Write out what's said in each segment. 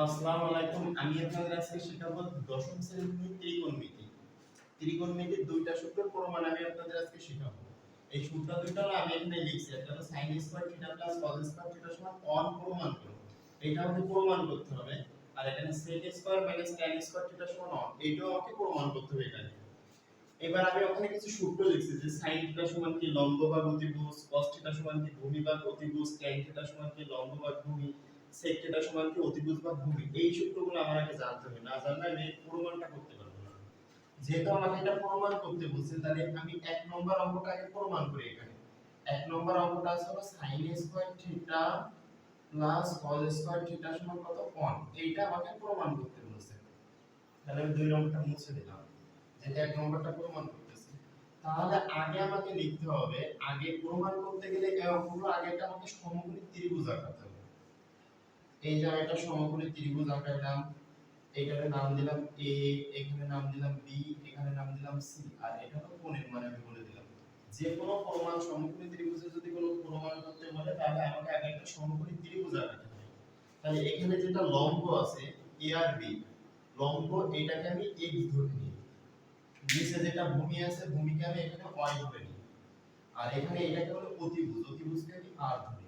আসসালামু আলাইকুম। আমি আপনাদের আজকে শেখাবো দশম শ্রেণির ত্রিকোণমিতি ত্রিকোণমিতির দুইটা সূত্রের প্রমাণ আমি আপনাদের আজকে শেখাবো। এই সূত্র দুইটা আমি এখানে লিখছি। একটা হলো sin square theta plus cos square theta সমান 1 প্রমাণ করো এটা আমাকে প্রমাণ করতে হবে। এখানে sec square minus tan square theta সমান 1 এইটাও আমাকে প্রমাণ করতে হবে এখানে। এবার আমি ওখানে কিছু সূত্র লিখছি যে sin সমান কি লম্ব ভাগ অতিভুজ cos সমান কি ভূমি ভাগ অতিভুজ সমান কি লম্ব ভূমি। থিটা সমান কি ভাগ ভূমি এই সূত্রগুলো আগে জানতে হবে। না জানলে আমি প্রমাণটা করতে পারব না। যেহেতু আমাকে এটা প্রমাণ করতে বলছে তাহলে আমি এক নম্বর অঙ্কটা আগে প্রমাণ করি এখানে। এক নম্বর অঙ্কটা আছে হলো থিটা প্লাস থিটা সমান কত? 1 এইটা আমাকে প্রমাণ করতে বলছে তাহলে আমি দুই নম্বরটা মুছে দিলাম যেটা এক নম্বরটা প্রমাণ করতেছি। তাহলে আগে আমাকে লিখতে হবে, আগে প্রমাণ করতে গেলে আগে একটা আমাকে সমকোণী ত্রিভুজ আঁকাতে হবে। এই একটা সমকোণী ত্রিভুজ আঁকাইলাম এইটার নাম দিলাম এ এখানে নাম দিলাম বি এখানে নাম দিলাম সি আর এটা তো কোণের মানে আমি বলে দিলাম। যে কোনো প্রমাণ সমকোণী ত্রিভুজের যদি কোনো প্রমাণ করতে বলে, তাহলে আমাকে আগে একটা সমকোণী ত্রিভুজ আঁকাতে হবে। তাহলে এখানে যেটা লম্ব আছে এ আর বি লম্ব এটাকে আমি x ধরে নিই। নিচে যেটা ভূমি আছে, ভূমিকে আমি এখানে y ধরে নিই। আর এখানে এটাকে হলো অতিভুজ, অতিভুজকে আমি আর ধরি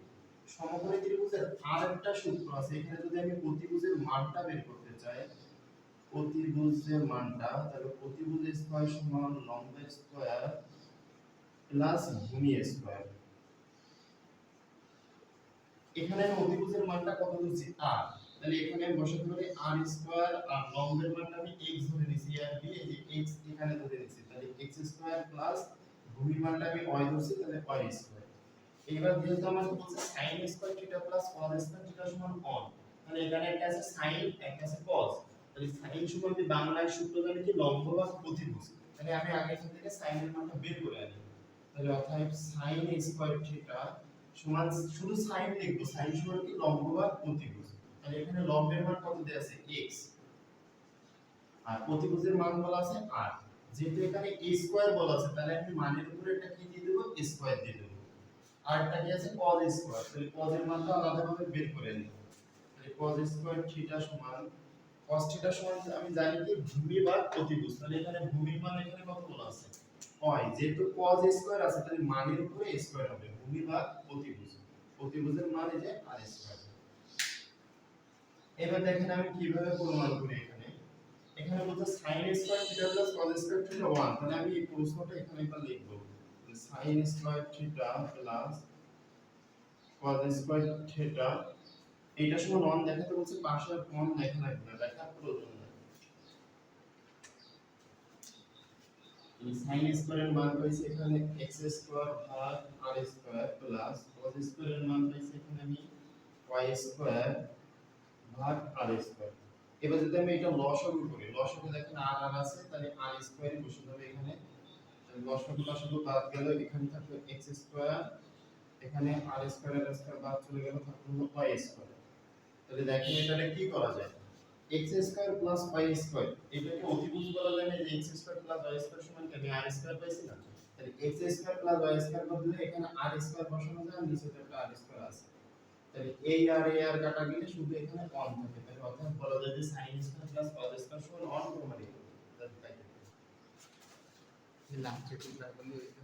সমকোণী ত্রিভুজের আরেকটা সূত্র আছে। এখানে যদি আমি অতিভুজের মানটা বের করতে চাই অতিভুজের মানটা, তাহলে অতিভুজ স্কয়ার সমান লম্ব স্কয়ার প্লাস ভূমি স্কয়ার। এখানে আমি অতিভুজের মানটা কত ধরছি r তাহলে এখানে আমি বসাতে পারি r স্কয়ার আর লম্বের মানটা আমি x ধরে নিছি আর b, এই যে x এখানে ধরে নিছি। তাহলে x স্কয়ার প্লাস ভূমির মানটা আমি y ধরছি, তাহলে y স্কয়ার। এবার যেহেতু আমাকে বলছে sin square theta plus cos square theta সমান 1 তাহলে এখানে একটা আছে sin, একটা আছে cos তাহলে sin সমান যদি বাংলায় সূত্র জানি কি লম্ব বা প্রতিভুজ তাহলে আমি আগে এখান থেকে sin এর মানটা বের করে আনি। তাহলে অর্থাৎ sin স্কয়ার থিটা সমান, শুধু sin লিখব, sin সমান কি লম্ব বা প্রতিভুজ তাহলে এখানে লম্বের মান কত দেয়া আছে? x আর প্রতিভুজের মান বলা আছে r যেহেতু এখানে a স্কয়ার বলা আছে, তাহলে আমি মানের উপরে একটা কি দিয়ে দেব? স্কয়ার দিয়ে আরটা কি আছে? cos স্কয়ার তাহলে cos এর মানটা আলাদাভাবে বের করে নিই। তাহলে cos স্কয়ার থিটা সমান, cos থিটা সমান আমি জানি কি? ভূমি ভাগ প্রতিভুজ। তাহলে এখানে ভূমির মান এখানে কত বলা আছে? হয়, যেহেতু cos স্কয়ার আছে, তাহলে মানের উপরে স্কয়ার হবে। ভূমি ভাগ প্রতিভুজ। প্রতিভুজের মান এই যে r স্কয়ার এবার দেখেন আমি কীভাবে প্রমাণ করি এখানে। এখানে বলতে sin square theta plus cos square theta 1 তাহলে আমি এই প্রশ্নটা এখানে একবার লিখব। Sin square theta plus cos square theta এইটা সমান 1 দেখাতে বলছে, পাশে আর লেখা লাগবে না, লেখা প্রয়োজন এই sin স্কয়ারের মান পাইছি এখানে x স্কয়ার ভাগ r স্কয়ার প্লাস cos স্কয়ারের মান পাইছি এখানে আমি y স্কয়ার ভাগ r স্কয়ার এবার যদি আমি এটা লসাগু করি, লসাগু দেখেন r আর আছে, তাহলে r স্কয়ারই বসে যাবে এখানে। লসাগু লসাগু বাদ গেল, এখানে থাকবে x স্কয়ার এখানে r স্কয়ার r স্কয়ার বাদ চলে গেল, থাকল y স্কয়ার তাহলে দেখেন এটারে কি করা যায়? x square plus y square এটাকে অতিভুজ বলা যায় না যে x square plus y square সমান কি r স্কয়ার পাইছি না। তাহলে x square plus y square বদলে এখানে r স্কয়ার বসানো যায় আর নিচে একটা r স্কয়ার আছে। তাহলে এই আর এই আর কাটা গেলে শুধু এখানে 1 থাকে। তাহলে অর্থাৎ বলা যায় যে sin square plus cos square সমান 1 প্রমাণিত তাহলে তাই লাস্টে টুকরা বলি